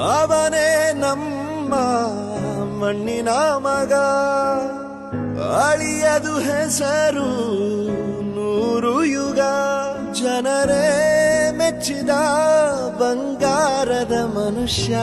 ಅವನೇ ನಮ್ಮ ಮಣ್ಣಿನ ಮಗ. ಅಳಿಯದು ಹೆಸರು ನೂರು ಯುಗ. ಜನರೇ ಮೆಚ್ಚಿದ ಬಂಗಾರದ ಮನುಷ್ಯ.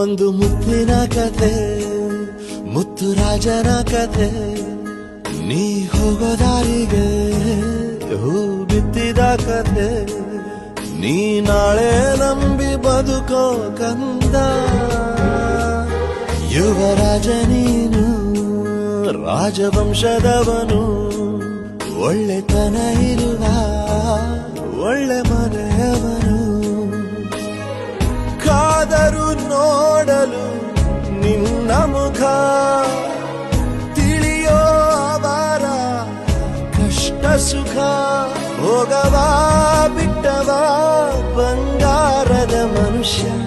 ಒಂದು ಮುತ್ತಿನ ಕತೆ, ಮುತ್ತು ರಾಜನ ಕತೆ. ನೀ ಹೋಗೋದಾರಿಗೆ ಹೂ ಬಿತ್ತಿದ ಕತೆ. ನೀ ನಾಳೆ ನಂಬಿ ಬದುಕೋ ಕಂದ. ಯುವರಾಜ ನೀನು, ರಾಜವಂಶದವನು, ಒಳ್ಳೆತನ ಇರುವ ನಿನ್ನ ಮುಖ ತಿಳಿಯೋ ಅವರ ಕಷ್ಟ ಸುಖ ಹೋಗವಾ ಬಿಟ್ಟವ ಬಂಗಾರದ ಮನುಷ್ಯ.